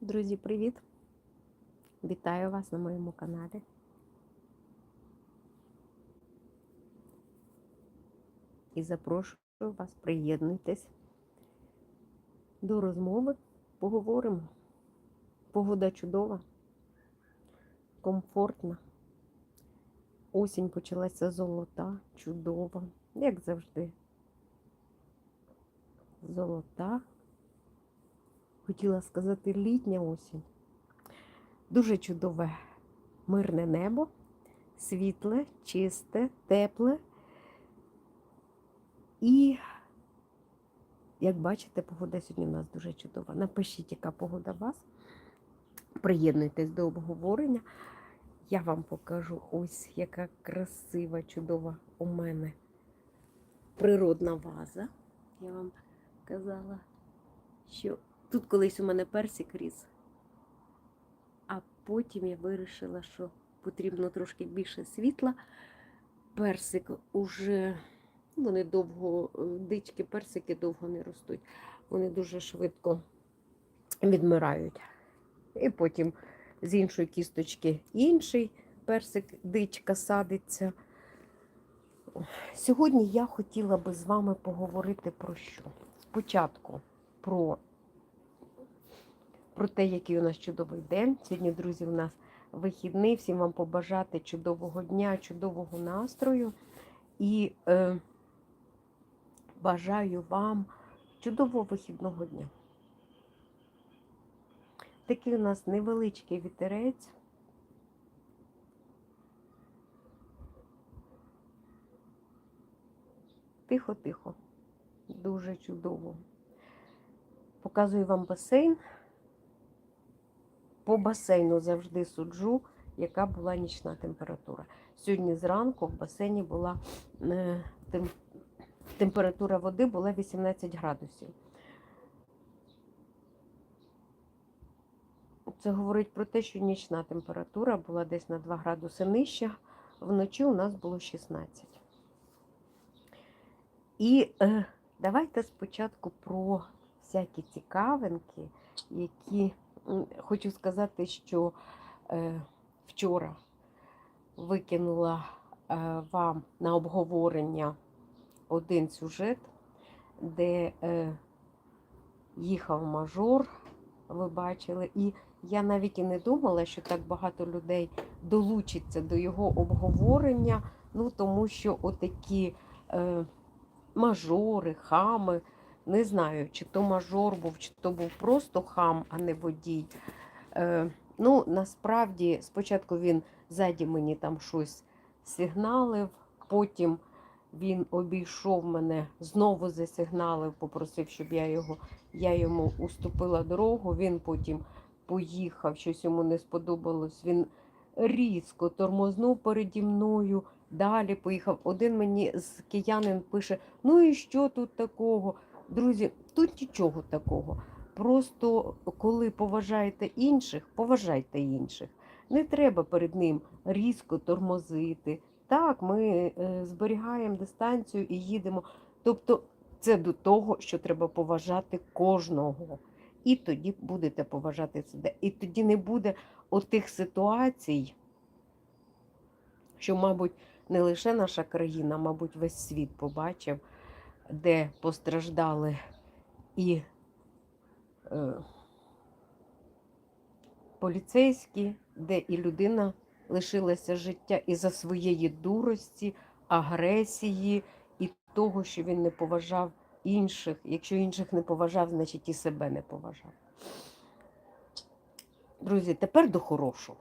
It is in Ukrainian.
Друзі, привіт! Вітаю вас на моєму каналі. І запрошую вас, приєднуйтесь до розмови. Поговоримо. Погода чудова, комфортна. Осінь почалася золота, чудова, як завжди. Золота. Хотіла сказати літня осінь. Дуже чудове мирне небо, світле, чисте, тепле. І, як бачите, погода сьогодні у нас дуже чудова. Напишіть, яка погода у вас. Приєднуйтесь до обговорення. Я вам покажу ось яка красива, чудова у мене природна ваза. Я вам казала, що тут колись у мене персик ріс. А потім я вирішила, що потрібно трошки більше світла. Персик уже, вони довго, е, дички персики довго не ростуть. Вони дуже швидко відмирають. І потім з іншої кісточки інший персик, дичка садиться. Сьогодні я хотіла би з вами поговорити про що? Спочатку про про те, який у нас чудовий день. Сьогодні, друзі, у нас вихідний. Всім вам побажати чудового дня, чудового настрою. І е, бажаю вам чудового вихідного дня. Такий у нас невеличкий вітерець. Тихо-тихо, дуже чудово. Показую вам басейн по басейну завжди суджу, яка була нічна температура. Сьогодні зранку в басейні була е, тем, температура води була 18 градусів. Це говорить про те, що нічна температура була десь на 2 градуси нижча, вночі у нас було 16. І е, давайте спочатку про всякі цікавинки, які хочу сказати, що е, вчора викинула е, вам на обговорення один сюжет, де е, їхав мажор, ви бачили, і я навіть і не думала, що так багато людей долучиться до його обговорення, ну тому що отакі е, мажори, хами. Не знаю, чи то мажор був, чи то був просто хам, а не водій. Е, Ну, насправді, спочатку він ззаді мені там щось сигналив, потім він обійшов мене, знову засигналив, попросив, щоб я його, я йому уступила дорогу. Він потім поїхав, щось йому не сподобалось. Він різко тормознув переді мною, далі поїхав. Один мені з киянин пише: Ну і що тут такого? Друзі, тут нічого такого. Просто коли поважаєте інших, поважайте інших. Не треба перед ним різко тормозити. Так, ми е, зберігаємо дистанцію і їдемо. Тобто це до того, що треба поважати кожного. І тоді будете поважати себе. І тоді не буде отих ситуацій, що, мабуть, не лише наша країна, мабуть, весь світ побачив де постраждали і е, поліцейські, де і людина лишилася життя із-за своєї дурості, агресії і того, що він не поважав інших. Якщо інших не поважав, значить і себе не поважав. Друзі, тепер до хорошого.